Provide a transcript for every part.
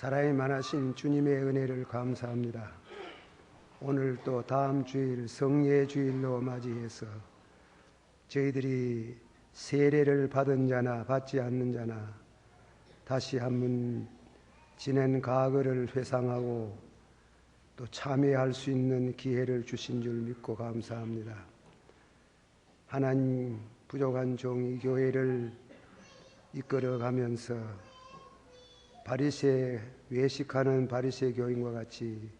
사랑이 많으신 주님의 은혜를 감사합니다. 오늘 또 다음 주일 성례 주일로 맞이해서 저희들이 세례를 받은 자나 받지 않는 자나 다시 한번 지낸 과거를 회상하고 또 참여할 수 있는 기회를 주신 줄 믿고 감사합니다. 하나님 부족한 종이 교회를 이끌어가면서 바리새 외식하는 바리새 교인과 같이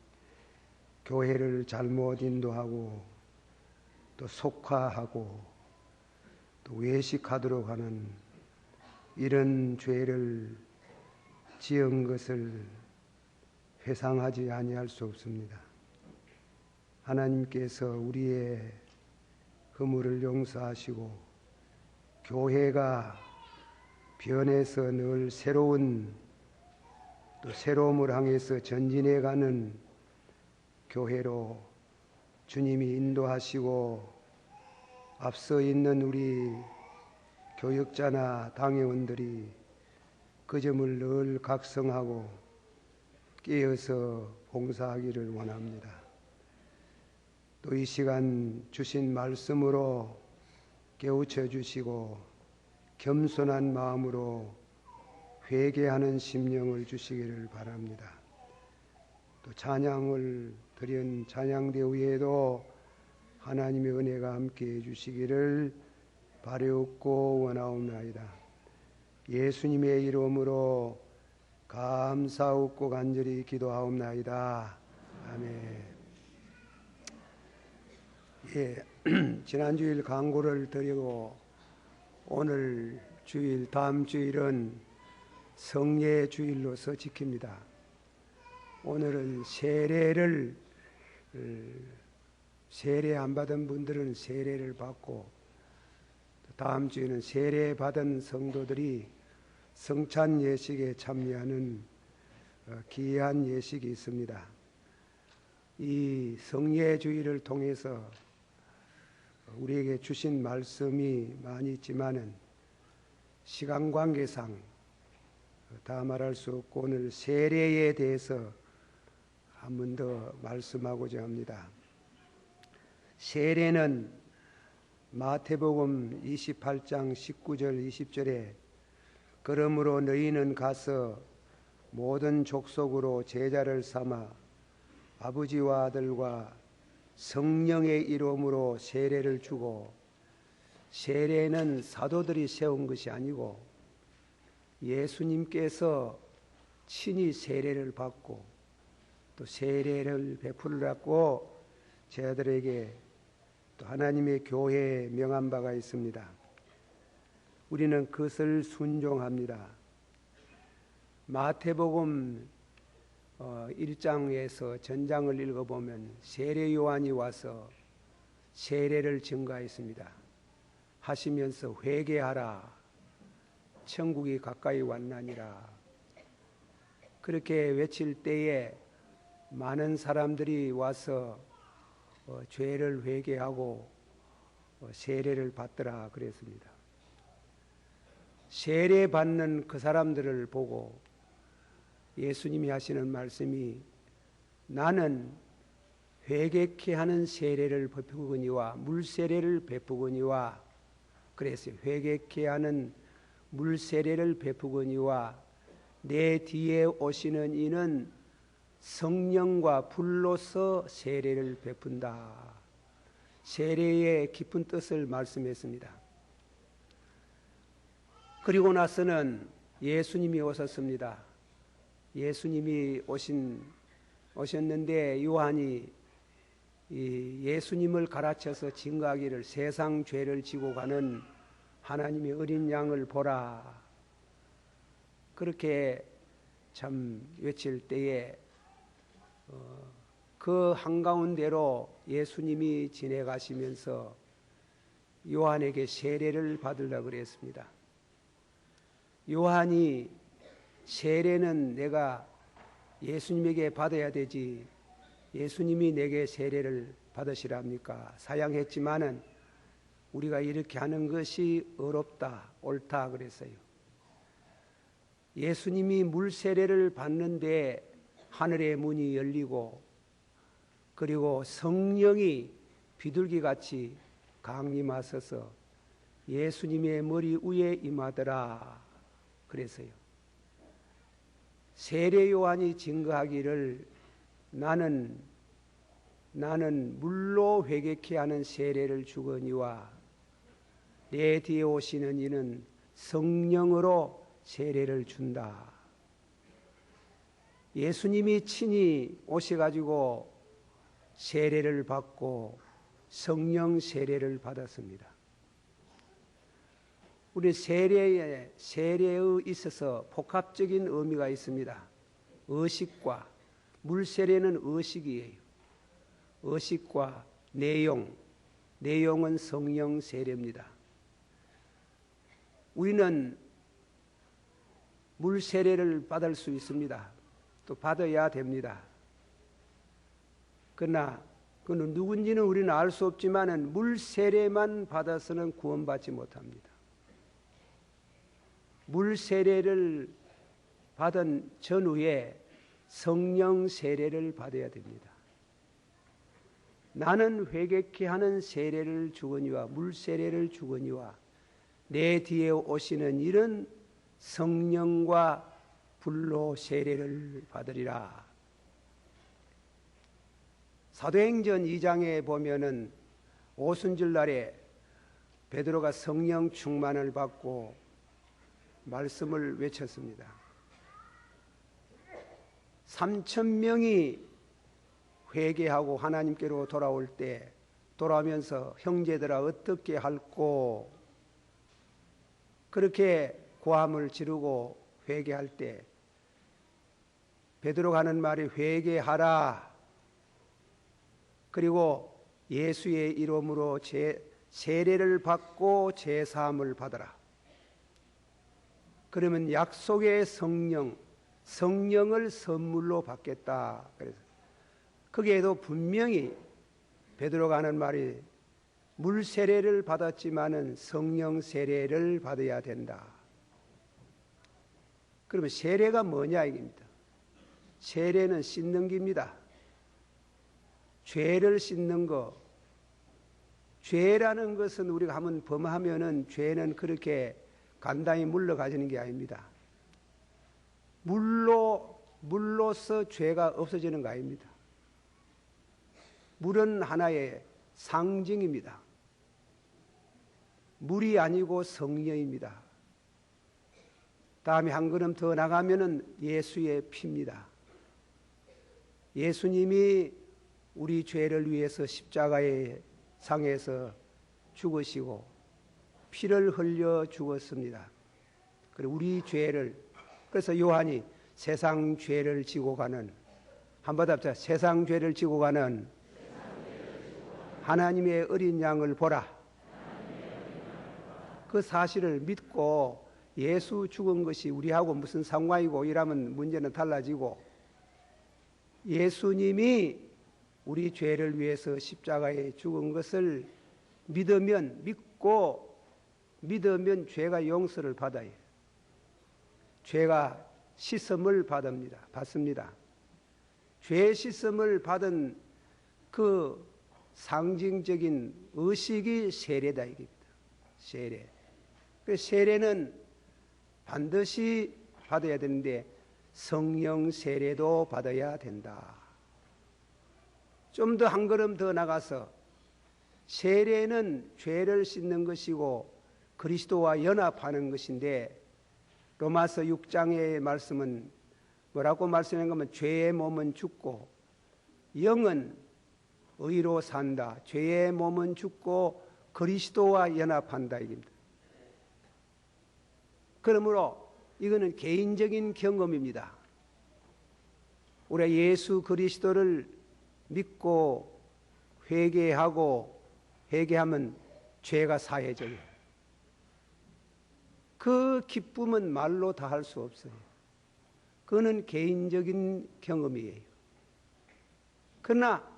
교회를 잘못 인도하고 또 속화하고 또 외식하도록 하는 이런 죄를 지은 것을 회상하지 아니할 수 없습니다. 하나님께서 우리의 허물을 용서하시고 교회가 변해서 늘 새로운 또 새로움을 향해서 전진해가는 교회로 주님이 인도하시고 앞서 있는 우리 교역자나 당회원들이 그 점을 늘 각성하고 깨어서 봉사하기를 원합니다. 또 이 시간 주신 말씀으로 깨우쳐 주시고 겸손한 마음으로 회개하는 심령을 주시기를 바랍니다. 또 찬양을 드린 찬양대 위에도 하나님의 은혜가 함께해 주시기를 바래옵고 원하옵나이다. 예수님의 이름으로 감사옵고 간절히 기도하옵나이다. 아멘. 예, 지난 주일 광고를 드리고 오늘 주일 다음 주일은 성례의 주일로서 지킵니다. 오늘은 세례를 음, 세례 안 받은 분들은 세례를 받고 다음 주에는 세례 받은 성도들이 성찬 예식에 참여하는 어, 기이한 예식이 있습니다. 이 성례 주일을 통해서 우리에게 주신 말씀이 많이 있지만은 시간 관계상 다 말할 수 없고 오늘 세례에 대해서 한 번 더 말씀하고자 합니다. 세례는 마태복음 28장 19절 20절에 그러므로 너희는 가서 모든 족속으로 제자를 삼아 아버지와 아들과 성령의 이름으로 세례를 주고 세례는 사도들이 세운 것이 아니고 예수님께서 친히 세례를 받고 또 세례를 베풀으라고 제자들에게 또 하나님의 교회에 명한 바가 있습니다. 우리는 그것을 순종합니다. 마태복음 어, 1장에서 전장을 읽어보면 세례 요한이 와서 세례를 증가했습니다. 하시면서 회개하라 천국이 가까이 왔나니라. 그렇게 외칠 때에 많은 사람들이 와서 어, 죄를 회개하고 어, 세례를 받더라 그랬습니다. 세례 받는 그 사람들을 보고 예수님이 하시는 말씀이 나는 회개케 하는 세례를 베푸거니와 물세례를 베푸거니와 그랬어요. 회개케 하는 물 세례를 베푸거니와 내 뒤에 오시는 이는 성령과 불로서 세례를 베푼다. 세례의 깊은 뜻을 말씀했습니다. 그리고 나서는 예수님이 오셨습니다. 예수님이 오신 오셨는데 요한이 예수님을 가르쳐서 증거하기를 세상 죄를 지고 가는 하나님이 어린 양을 보라. 그렇게 참 외칠 때에 어, 그 한가운데로 예수님이 지내가시면서 요한에게 세례를 받으려 그랬습니다. 요한이 세례는 내가 예수님에게 받아야 되지 예수님이 내게 세례를 받으시랍니까? 사양했지만은 우리가 이렇게 하는 것이 어렵다, 옳다 그랬어요. 예수님이 물 세례를 받는데 하늘의 문이 열리고 그리고 성령이 비둘기 같이 강림하셔서 예수님의 머리 위에 임하더라 그래서요. 세례 요한이 증거하기를 나는 나는 물로 회개케 하는 세례를 주거니와 내 뒤에 오시는 이는 성령으로 세례를 준다. 예수님이 친히 오셔가지고 세례를 받고 성령 세례를 받았습니다. 우리 세례에 세례에 있어서 복합적인 의미가 있습니다. 의식과 물 세례는 의식이에요. 의식과 내용, 내용은 성령 세례입니다. 우리는 물 세례를 받을 수 있습니다. 또 받아야 됩니다. 그러나 그는 누군지는 우리는 알 수 없지만은 물 세례만 받아서는 구원받지 못합니다. 물 세례를 받은 전후에 성령 세례를 받아야 됩니다. 나는 회개케 하는 세례를 주거니와 물 세례를 주거니와 내 뒤에 오시는 일은 성령과 불로 세례를 받으리라. 사도행전 2장에 보면은 오순절 날에 베드로가 성령 충만을 받고 말씀을 외쳤습니다. 3천 명이 회개하고 하나님께로 돌아올 때 돌아오면서 형제들아 어떻게 할꼬 그렇게 고함을 지르고 회개할 때 베드로가 하는 말이 회개하라. 그리고 예수의 이름으로 제, 세례를 받고 제사함을 받아라. 그러면 약속의 성령 성령을 선물로 받겠다. 그래서 거기에도 분명히 베드로가 하는 말이 물 세례를 받았지만은 성령 세례를 받아야 된다. 그러면 세례가 뭐냐 이겁니다. 세례는 씻는 겁니다. 죄를 씻는 거. 죄라는 것은 우리가 한번 범하면은 죄는 그렇게 간단히 물러가지는 게 아닙니다. 물로 물로서 죄가 없어지는 거 아닙니다. 물은 하나의 상징입니다. 물이 아니고 성령입니다. 다음에 한 걸음 더 나가면은 예수의 피입니다. 예수님이 우리 죄를 위해서 십자가의 상에서 죽으시고 피를 흘려 죽었습니다. 그리고 우리 죄를 그래서 요한이 세상 죄를 지고 가는 한번 답자 세상 죄를 지고 가는 하나님의 어린 양을 보라. 그 사실을 믿고 예수 죽은 것이 우리하고 무슨 상관이고 이라면 문제는 달라지고 예수님이 우리 죄를 위해서 십자가에 죽은 것을 믿으면 믿고 믿으면 죄가 용서를 받아요. 죄가 씻음을 받습니다. 받습니다. 죄 씻음을 받은 그 상징적인 의식이 세례다 이겁니다. 세례. 그 세례는 반드시 받아야 되는데 성령 세례도 받아야 된다. 좀 더 한 걸음 더 나가서 세례는 죄를 씻는 것이고 그리스도와 연합하는 것인데 로마서 6장의 말씀은 뭐라고 말씀하는 거면 죄의 몸은 죽고 영은 의로 산다. 죄의 몸은 죽고 그리스도와 연합한다 이겁니다. 그러므로 이거는 개인적인 경험입니다. 우리 예수 그리스도를 믿고 회개하고 회개하면 죄가 사해져요. 그 기쁨은 말로 다 할 수 없어요. 그거는 개인적인 경험이에요. 그러나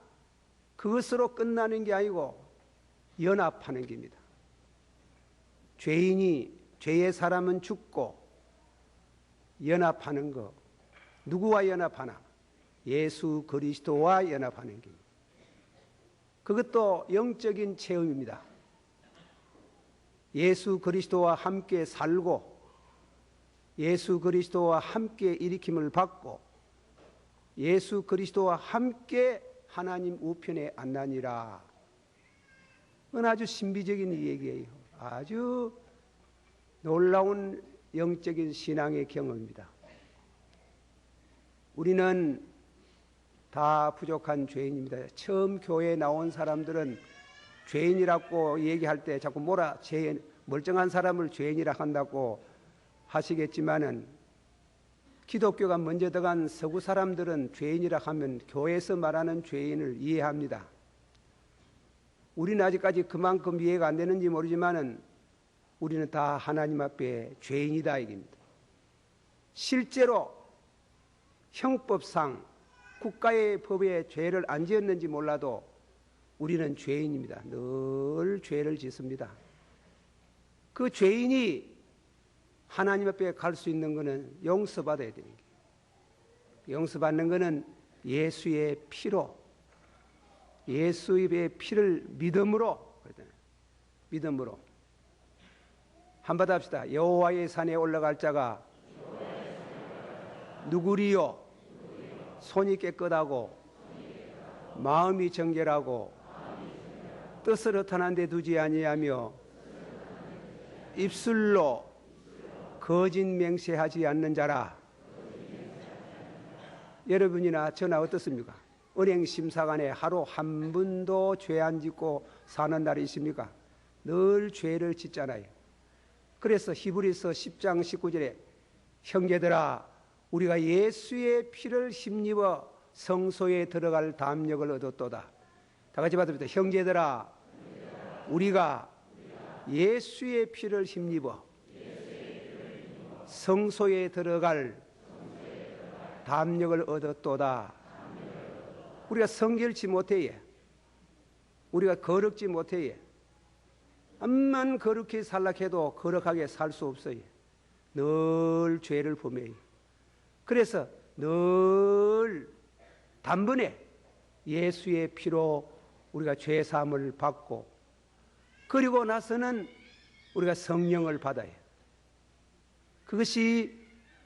그것으로 끝나는 게 아니고 연합하는 겁니다. 죄인이 죄의 사람은 죽고 연합하는 거. 누구와 연합하나? 예수 그리스도와 연합하는 길. 그것도 영적인 체험입니다. 예수 그리스도와 함께 살고 예수 그리스도와 함께 일으킴을 받고 예수 그리스도와 함께 하나님 우편에 앉나니라. 그건 아주 신비적인 얘기예요. 아주 놀라운 영적인 신앙의 경험입니다. 우리는 다 부족한 죄인입니다. 처음 교회에 나온 사람들은 죄인이라고 얘기할 때 자꾸 뭐라 죄인, 멀쩡한 사람을 죄인이라 한다고 하시겠지만은 기독교가 먼저 들어간 서구 사람들은 죄인이라 하면 교회에서 말하는 죄인을 이해합니다. 우리는 아직까지 그만큼 이해가 안 되는지 모르지만은 우리는 다 하나님 앞에 죄인이다 이깁니다. 실제로 형법상 국가의 법에 죄를 안 지었는지 몰라도 우리는 죄인입니다. 늘 죄를 짓습니다. 그 죄인이 하나님 앞에 갈 수 있는 것은 용서받아야 되는 게 용서받는 것은 예수의 피로 예수의 피를 믿음으로 믿음으로 한번 합시다. 여호와의 산에 올라갈 자가 누구리요? 손이 깨끗하고 마음이 정결하고 뜻을 허탄한 데 두지 아니하며 입술로 거짓 맹세하지 않는 자라. 여러분이나 저나 어떻습니까? 은행 심사관에 하루 한 번도 죄 안 짓고 사는 날이 있습니까? 늘 죄를 짓잖아요. 그래서 히브리서 10장 19절에 형제들아 우리가 예수의 피를 힘입어 성소에 들어갈 담력을 얻었도다. 다 같이 받습니다. 형제들아 우리가 예수의 피를 힘입어 성소에 들어갈 담력을 얻었도다. 우리가 성결치 못해. 우리가 거룩지 못해. 암만 거룩히 살락해도 거룩하게 살 수 없어요. 늘 죄를 범해요. 그래서 늘 단번에 예수의 피로 우리가 죄 사함을 받고 그리고 나서는 우리가 성령을 받아요. 그것이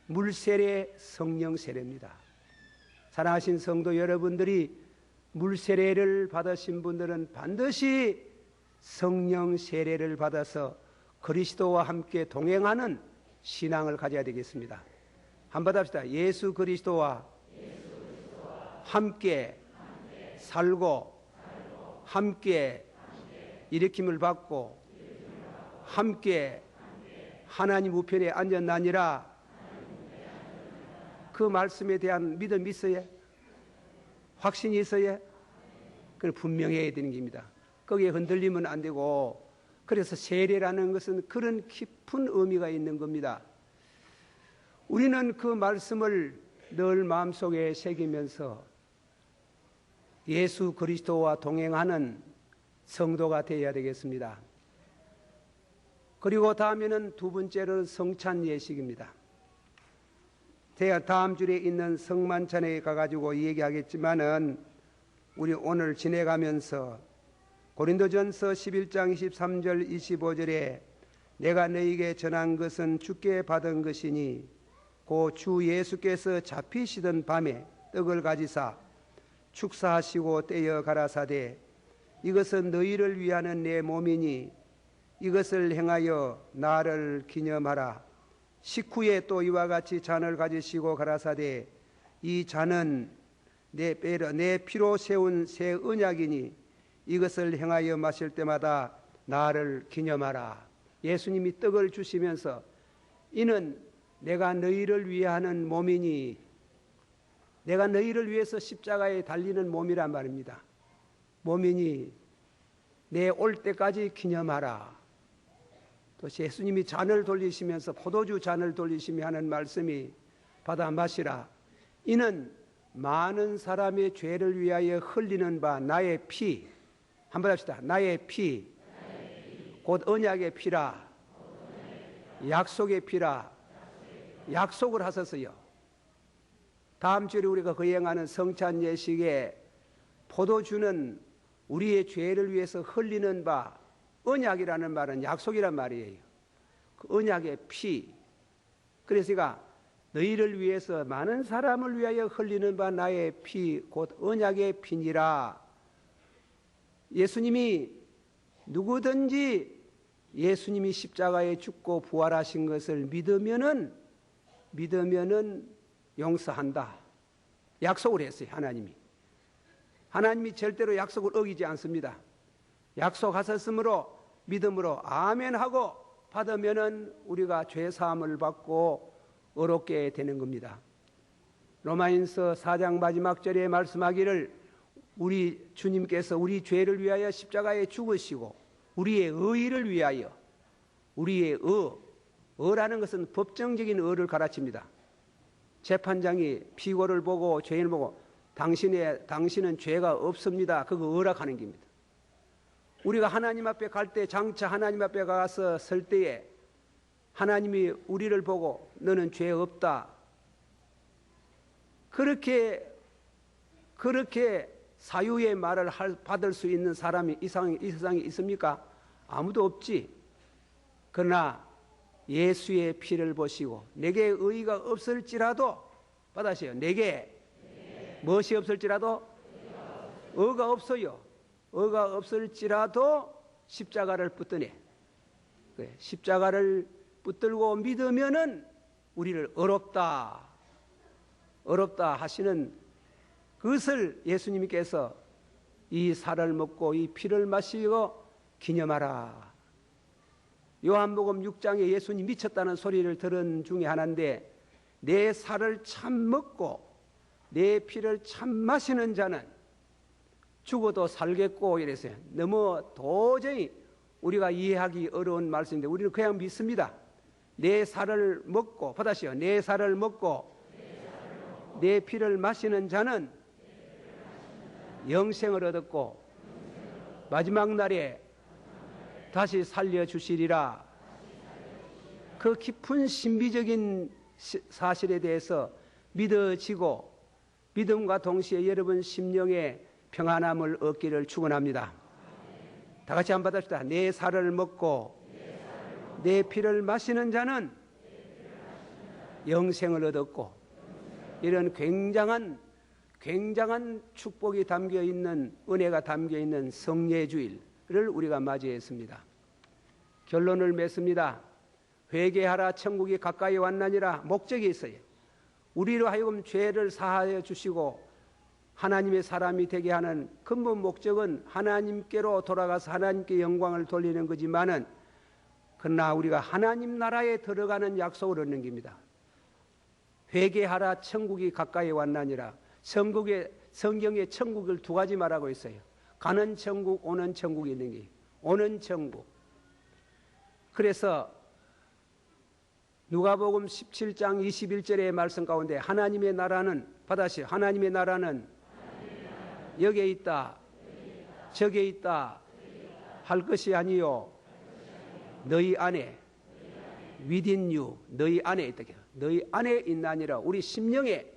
물 세례 성령 세례입니다. 사랑하신 성도 여러분들이 물 세례를 받으신 분들은 반드시 성령 세례를 받아서 그리스도와 함께 동행하는 신앙을 가져야 되겠습니다. 한번 합시다. 예수 그리스도와, 함께, 살고, 함께, 일으킴을 받고, 함께, 하나님 우편에 앉았나니라 그 말씀에 대한 믿음이 있어야 확신이 있어야 그걸 분명해야 되는 겁니다. 거기에 흔들리면 안 되고 그래서 세례라는 것은 그런 깊은 의미가 있는 겁니다. 우리는 그 말씀을 늘 마음속에 새기면서 예수 그리스도와 동행하는 성도가 되어야 되겠습니다. 그리고 다음에는 두 번째로는 성찬 예식입니다. 제가 다음 줄에 있는 성만찬에 가가지고 얘기하겠지만은 우리 오늘 지내가면서 고린도전서 11장 23절 25절에 내가 너에게 전한 것은 주께 받은 것이니 고 주 예수께서 잡히시던 밤에 떡을 가지사 축사하시고 떼어 가라사대 이것은 너희를 위하는 내 몸이니 이것을 행하여 나를 기념하라. 식후에 또 이와 같이 잔을 가지시고 가라사대 이 잔은 내, 내 피로 세운 새 언약이니 이것을 행하여 마실 때마다 나를 기념하라. 예수님이 떡을 주시면서 이는 내가 너희를 위하는 몸이니 내가 너희를 위해서 십자가에 달리는 몸이란 말입니다. 몸이니 내 올 때까지 기념하라. 또 예수님이 잔을 돌리시면서 포도주 잔을 돌리시며 하는 말씀이 받아 마시라. 이는 많은 사람의 죄를 위하여 흘리는 바 나의 피. 한번 합시다. 나의 피. 곧 언약의 피라. 약속의 피라. 약속을 하셨어요. 다음 주에 우리가 거행하는 성찬 예식에 포도주는 우리의 죄를 위해서 흘리는 바 언약이라는 말은 약속이란 말이에요. 그 언약의 피. 그래서 제가 너희를 위해서 많은 사람을 위하여 흘리는 바 나의 피, 곧 언약의 피니라. 예수님이 누구든지 예수님이 십자가에 죽고 부활하신 것을 믿으면은 믿으면은 용서한다. 약속을 했어요, 하나님이. 하나님이 절대로 약속을 어기지 않습니다. 약속하셨으므로 믿음으로 아멘 하고 받으면은 우리가 죄 사함을 받고 어렵게 되는 겁니다. 로마인서 4장 마지막 절에 말씀하기를 우리 주님께서 우리 죄를 위하여 십자가에 죽으시고 우리의 의를 위하여 우리의 의, 의라는 것은 법정적인 의를 가르칩니다. 재판장이 피고를 보고 죄인을 보고 당신의 당신은 죄가 없습니다. 그거 의락하는 겁니다. 우리가 하나님 앞에 갈 때 장차 하나님 앞에 가서 설 때에 하나님이 우리를 보고 너는 죄 없다. 그렇게 그렇게 사유의 말을 받을 수 있는 사람이 이 세상에, 이 세상에 있습니까? 아무도 없지. 그러나 예수의 피를 보시고 내게 의가 없을지라도 받아세요. 내게 무엇이 없을지라도 의가 없어요. 의가 없을지라도 십자가를 붙드네. 십자가를 붙들고 믿으면은 우리를 어렵다, 어렵다 하시는 그것을 예수님께서 이 살을 먹고 이 피를 마시고 기념하라. 요한복음 6장에 예수님 미쳤다는 소리를 들은 중에 하나인데 내 살을 참 먹고 내 피를 참 마시는 자는 죽어도 살겠고 이랬어요. 너무 도저히 우리가 이해하기 어려운 말씀인데 우리는 그냥 믿습니다. 내 살을 먹고 받아시오. 내 살을 먹고 내 피를 마시는 자는 영생을 얻었고 마지막 날에 다시 살려주시리라. 그 깊은 신비적인 사실에 대해서 믿어지고 믿음과 동시에 여러분 심령에 평안함을 얻기를 축원합니다. 다 같이 한번 받읍시다. 내 살을 먹고 내 피를 마시는 자는 영생을 얻었고 이런 굉장한 굉장한 축복이 담겨 있는 은혜가 담겨 있는 성례 주일을 우리가 맞이했습니다. 결론을 맺습니다. 회개하라 천국이 가까이 왔나니라 목적이 있어요. 우리로 하여금 죄를 사하여 주시고 하나님의 사람이 되게 하는 근본 목적은 하나님께로 돌아가서 하나님께 영광을 돌리는 거지만은 그러나 우리가 하나님 나라에 들어가는 약속을 얻는 겁니다. 회개하라 천국이 가까이 왔나니라. 성국의 성경에 천국을 두 가지 말하고 있어요. 가는 천국, 오는 천국이 있는 게 오는 천국. 그래서 누가복음 17장 21절의 말씀 가운데 하나님의 나라는 받아시 하나님의 나라는 여기에 있다. 저기에 있다. 할 것이 아니요. 너희 안에 within you 너희 안에 있다. 너희 안에 있나니라. 우리 심령에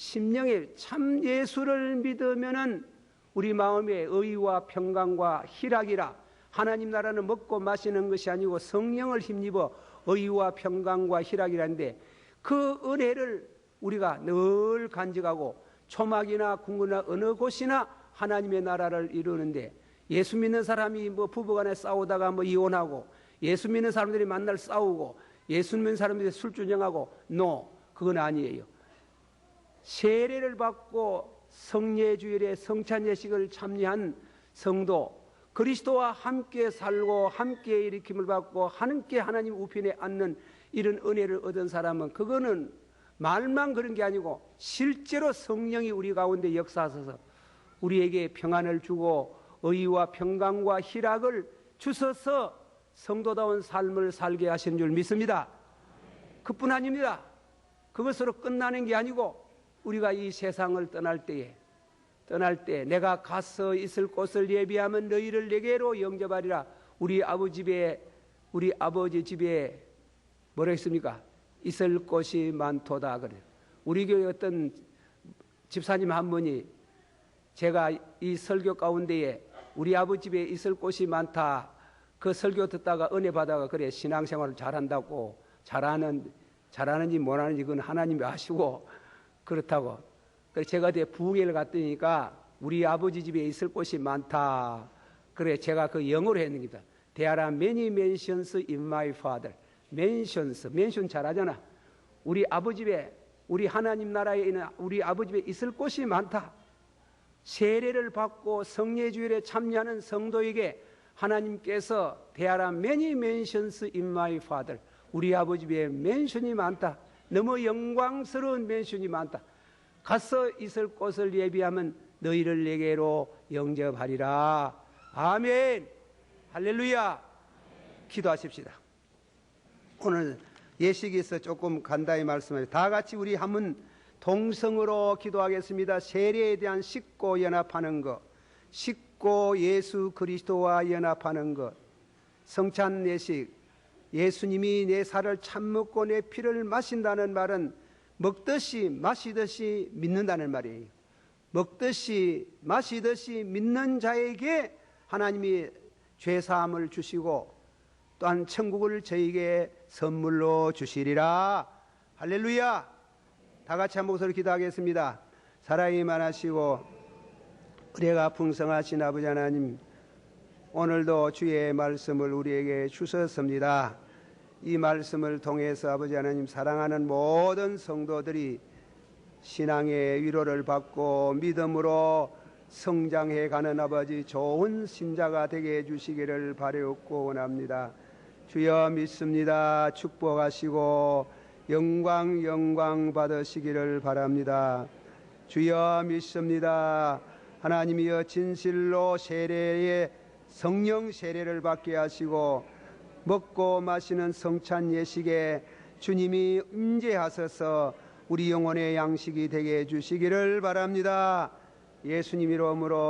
심령에 참 예수를 믿으면은 우리 마음에 의와 평강과 희락이라 하나님 나라는 먹고 마시는 것이 아니고 성령을 힘입어 의와 평강과 희락이라는데 그 은혜를 우리가 늘 간직하고 초막이나 궁구나 어느 곳이나 하나님의 나라를 이루는데 예수 믿는 사람이 뭐 부부간에 싸우다가 뭐 이혼하고 예수 믿는 사람들이 만날 싸우고 예수 믿는 사람들이 술주정하고 노 그건 아니에요. 세례를 받고 성례 주일에 성찬 예식을 참여한 성도 그리스도와 함께 살고 함께 일으킴을 받고 함께 하나님 우편에 앉는 이런 은혜를 얻은 사람은 그거는 말만 그런 게 아니고 실제로 성령이 우리 가운데 역사하셔서 우리에게 평안을 주고 의와 평강과 희락을 주셔서 성도다운 삶을 살게 하신 줄 믿습니다. 그뿐 아닙니다. 그것으로 끝나는 게 아니고 우리가 이 세상을 떠날 때에 떠날 때 내가 가서 있을 곳을 예비하면 너희를 내게로 영접하리라. 우리 아버지 집에 우리 아버지 집에 뭐라 했습니까? 있을 곳이 많도다 그래. 우리 교회 어떤 집사님 한 분이 제가 이 설교 가운데에 우리 아버지 집에 있을 곳이 많다. 그 설교 듣다가 은혜 받아가 그래 신앙생활을 잘한다고 잘하는 잘하는지 못하는지 그건 하나님이 아시고 그렇다고. 그래서 제가 그때 부흥회를 갔더니까 우리 아버지 집에 있을 곳이 많다. 그래 제가 그 영어로 했는 겁니다. There are many mansions in my father. mansions, 맨션 잘하잖아. 우리 아버지 집에 우리 하나님 나라에 있는 우리 아버지 집에 있을 곳이 많다. 세례를 받고 성례주일에 참여하는 성도에게 하나님께서 are many mansions in my father. 우리 아버지 집에 맨션이 많다. 너무 영광스러운 맨션이 많다. 가서 있을 곳을 예비하면 너희를 내게로 영접하리라. 아멘. 할렐루야. 기도하십시다. 오늘 예식에서 조금 간단히 말씀하여 다 같이 우리 한번 동성으로 기도하겠습니다. 세례에 대한 식고 연합하는 것, 식고 예수 그리스도와 연합하는 것, 성찬 예식, 예수님이 내 살을 참먹고 내 피를 마신다는 말은 먹듯이 마시듯이 믿는다는 말이에요. 먹듯이 마시듯이 믿는 자에게 하나님이 죄 사함을 주시고 또한 천국을 저에게 선물로 주시리라. 할렐루야. 다 같이 한 목소리 기도하겠습니다. 사랑이 많으시고 은혜가 풍성하신 아버지 하나님 오늘도 주의 말씀을 우리에게 주셨습니다. 이 말씀을 통해서 아버지 하나님 사랑하는 모든 성도들이 신앙의 위로를 받고 믿음으로 성장해 가는 아버지 좋은 신자가 되게 해주시기를 바라옵고 원합니다. 주여 믿습니다. 축복하시고 영광 영광 받으시기를 바랍니다. 주여 믿습니다. 하나님이여 진실로 세례의 성령 세례를 받게 하시고 먹고 마시는 성찬 예식에 주님이 임재하셔서 우리 영혼의 양식이 되게 해주시기를 바랍니다. 예수님 이름으로